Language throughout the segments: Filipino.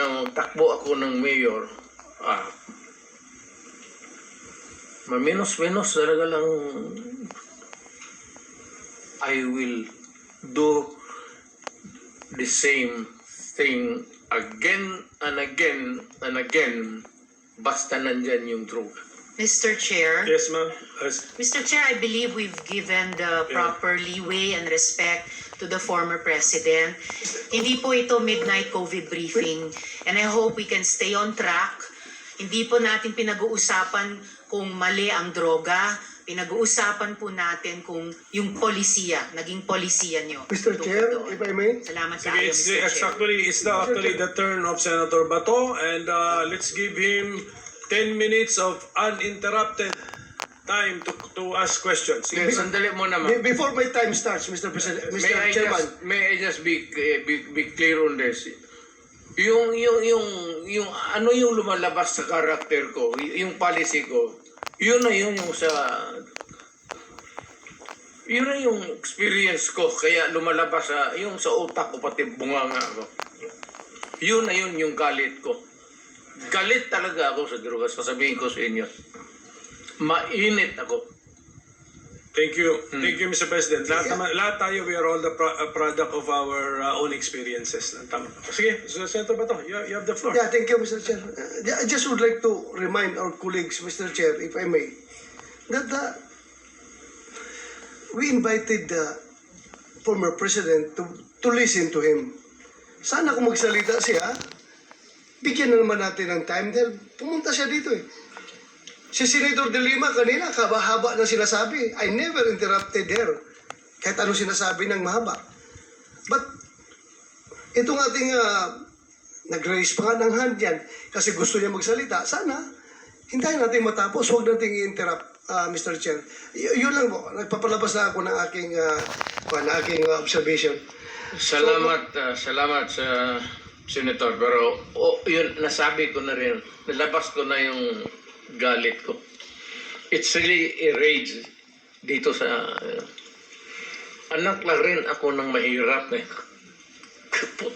na takbo ako ng mayor, ah, maminos-minos talaga lang I will do the same thing again and again and again basta nandyan yung truth. Mr. Chair. Yes, ma'am. Yes. Mr. Chair, I believe we've given the proper leeway and respect to the former president. Hindi po ito midnight COVID briefing and I hope we can stay on track. Hindi po natin pinag-uusapan kung mali ang droga. Pinag-uusapan po natin kung yung polisiya, naging polisiya nyo. Mr. tungkol Chair, doon. if I may. Salamat kayo, it's, Mr. Chair. actually, it's the, actually the turn of Senator Bato and uh, let's give him 10 minutes of uninterrupted time to to ask questions. Okay, sandali mo Be- naman. Before my time starts, Mr. President, May Mr. I Chairman. just, may I just be, eh, be, be clear on this? Yung, yung, yung, yung, ano yung lumalabas sa karakter ko, y- yung policy ko, yun na yun yung sa, yun na yung experience ko, kaya lumalabas sa, yung sa utak ko, pati bunganga ko. Yun na yun yung galit ko. Galit talaga ako sa droga, sasabihin ko sa inyo. Mainit ako. Thank you. Thank you, Mr. President. Lahat, naman, lahat tayo, we are all the pro- uh, product of our uh, own experiences. Tama. Sige, Senator Bato, you, you have the floor. Yeah, thank you, Mr. Chair. Uh, I just would like to remind our colleagues, Mr. Chair, if I may, that uh, we invited the former president to, to listen to him. Sana kung magsalita siya, bigyan na naman natin ng time dahil pumunta siya dito eh. Si Senator De Lima kanina, kabahaba na sinasabi. I never interrupted her. Kahit anong sinasabi ng mahaba. But itong ating uh, nag-raise pa nga ng hand yan kasi gusto niya magsalita. Sana, hintayin natin matapos. Huwag natin i-interrupt, uh, Mr. Chair. Y- yun lang po. Nagpapalabas na ako ng aking, uh, ng aking uh, observation. Salamat, ah, salamat sa senator. Pero oh, yun, nasabi ko na rin, nalabas ko na yung galit ko. It's really a rage dito sa... ah, anak lang rin ako ng mahirap eh. Kaput.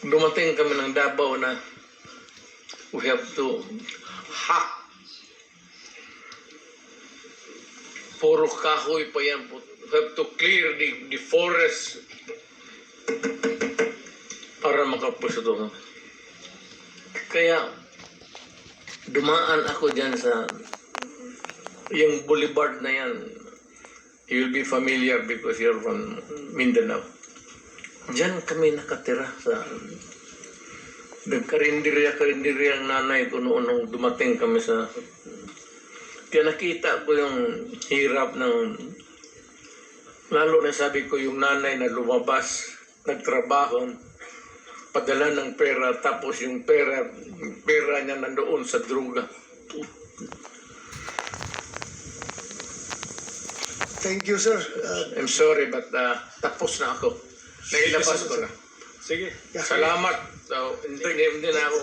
Dumating kami ng Davao na we have to hack. Puro kahoy pa yan. We have to clear the, the forest para makapwesto. Kaya dumaan ako dyan sa yung boulevard na yan. You will be familiar because you're from Mindanao. Diyan kami nakatira sa nagkarinderya-karinderya ang nanay ko noon nung dumating kami sa kaya nakita ko yung hirap ng lalo na sabi ko yung nanay na lumabas nagtrabaho padala ng pera tapos yung pera pera niya nandoon sa droga. Thank you, sir. Uh, I'm sorry but uh, tapos na ako. Nailabas ko na. Sige. salamat. So, hindi, hindi na ako